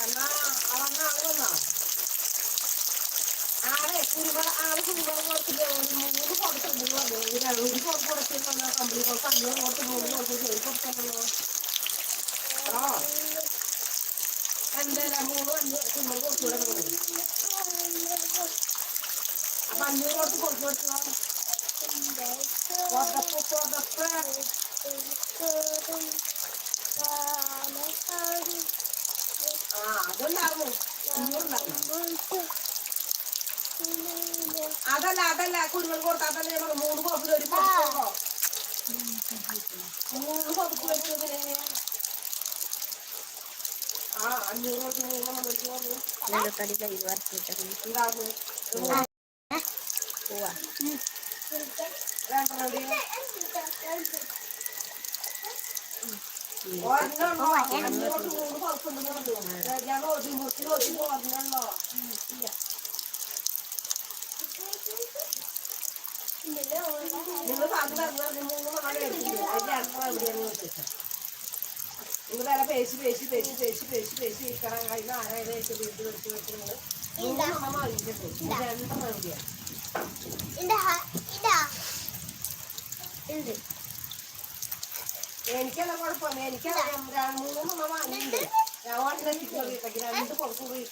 എന്നാ അവന്ന ആൾ വന്നോ ആളെ കുരുമുളക് ആൾ കുരുമുളക് കൊടുത്തിട്ട് ഒരു മൂന്ന് കൊടുത്തിട്ടുണ്ട് പറഞ്ഞു ഒരു കൊടുത്ത് കൊടുത്തിട്ട് കമ്പനി കൊടുത്ത് അഞ്ഞൂറ് കൊടുത്ത് മൂന്ന് കൊടുത്ത് ചെയ്ത് കൊടുത്തല്ലോ ആ. എന്തായാലും മൂന്ന് അഞ്ഞൂറ് കുരുമുളക് കൊടുത്തു അപ്പൊ അഞ്ഞൂറ് കൊടുത്ത് കൊടുത്തു കൊടുത്തോ പുതപ്പ് പുതപ്പ് അതല്ല അതല്ല. കുരുമുളക് കൊടുത്താൽ തന്നെ പറഞ്ഞു മൂന്ന് പുതപ്പിൽ ഒരു മൂന്ന് പുതപ്പ് വെച്ചതിന് ആ അഞ്ഞൂറ് കൊടുത്ത് മൂന്നെണ്ണം വെച്ച് പറഞ്ഞു നിങ്ങൾ സാധനം പറഞ്ഞു മൂന്ന് മേടിച്ചില്ല അതിന്റെ എണ്ണം എവിടെയാണ് വെച്ചാൽ നിങ്ങൾ വില പേശി പേശി പേശി പേശി പേശി പേശി ഇരിക്കണം കഴിഞ്ഞ ആരായത് വെച്ച് വീട്ടിൽ വെച്ച് മണം വാങ്ങിച്ചിട്ട് രണ്ടെണ്ണം എവിടെയാണ് എനിക്കല്ല കുഴപ്പമില്ല എനിക്കറിയാം ര- മൂന്ന് മണം വാങ്ങിയിട്ടുണ്ട്. ഞാൻ വാങ്ങിയിട്ട് രണ്ട് കൊടുക്കും പോയി